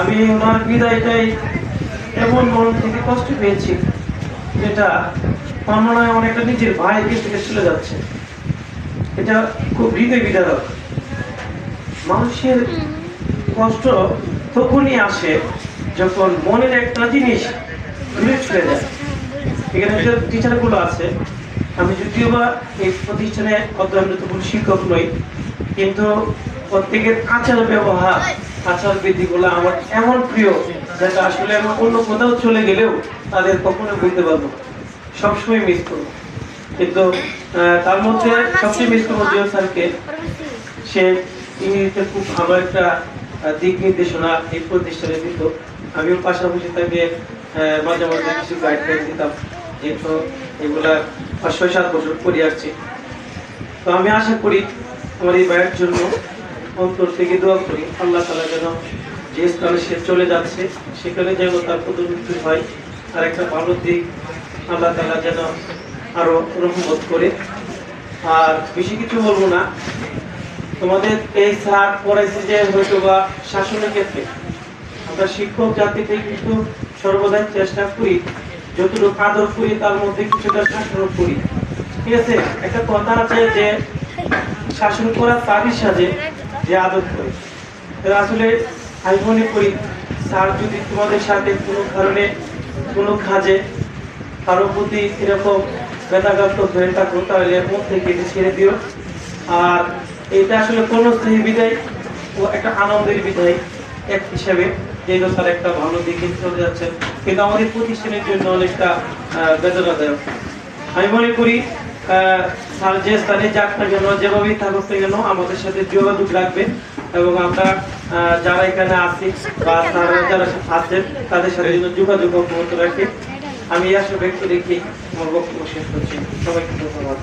আমি ওনার বিদায়টাই এমন মন থেকে কষ্ট পেয়েছি, যেটা আমার মনে হয় অনেকটা নিজের ভাইকে থেকে চলে যাচ্ছে। এটা খুব হৃদয় বিদারক। মানুষের কষ্ট তখনই আসে যখন মনের একটা জিনিস দূরে চলে যায় এখানে যে টিচারগুলো আছে, আমি যদিও বা এই প্রতিষ্ঠানে অধ্যয়নরত কোনো শিক্ষক নই, কিন্তু প্রত্যেকের আচার ব্যবহার আচার বিধিগুলো আমার এমন প্রিয় যেটা আসলে আমি অন্য কোথাও চলে গেলেও তাদের কখনো বলতে পারব। সবসময় মিস করব। কিন্তু তার মধ্যে সবচেয়ে মিস করব জিও স্যারকে। সে ইংরেজিতে খুব ভালো একটা দিক নির্দেশনা এই প্রতিষ্ঠানে দিত। আমিও পাশাপাশি তাকে মাঝে মাঝে কিছু গাইডলাইন দিতাম যেহেতু এগুলা পাঁচ ছয় সাত বছর করে আসছি। তো আমি আশা করি আমার এই ভাইয়ের জন্য অন্তর থেকে দোয়া করি, আল্লাহ তালা যেন যে স্থানে সে চলে যাচ্ছে, সেখানে যেন তার পদোন্নতি হয়। আর একটা ভালো দিক, আল্লাহ তালা যেন আরও রহমত করে। আর বেশি কিছু বলব না। তোমাদের এই স্যার পড়াইছে যে হয়তো বা শাসনের ক্ষেত্রে। আমরা শিক্ষক জাতিতে কিন্তু সর্বদাই চেষ্টা করি, যতটুকু আদর করি, তার মধ্যে কিছুটা শাসন করি। ঠিক আছে? একটা কথা আছে যে, শাসন করা তারই সাজে যে আদর করে। আসলে আমি মনে করি, স্যার যদি তোমাদের সাথে কোনো কারণে, কোনো কাজে কারও প্রতি এরকম বেদাগ্রস্ত হয়ে থাকো, তাহলে মুখ থেকে এটা ছেড়ে দিও। আর এটা আসলে কোন স্নেহ বিদায় ও একটা আনন্দের বিদায় এক হিসাবে এই স্যার একটা ভালো দিকে চলে যাচ্ছেন, কিন্তু আমাদের প্রতিষ্ঠানের জন্য অনেকটা বেদনাদায়ক। আমি মনে করি যে স্থানে যাক না কেন, যেভাবেই থাকুক না কেন, আমাদের সাথে যোগাযোগ রাখবে এবং আমরা যারা এখানে আছি বা যারা আছেন, তাদের সাথে যেন যোগাযোগ অব্যাহত রাখি। আমি আসলে ব্যক্ত আমার বক্তব্য শেষ করছি। সবাইকে ধন্যবাদ।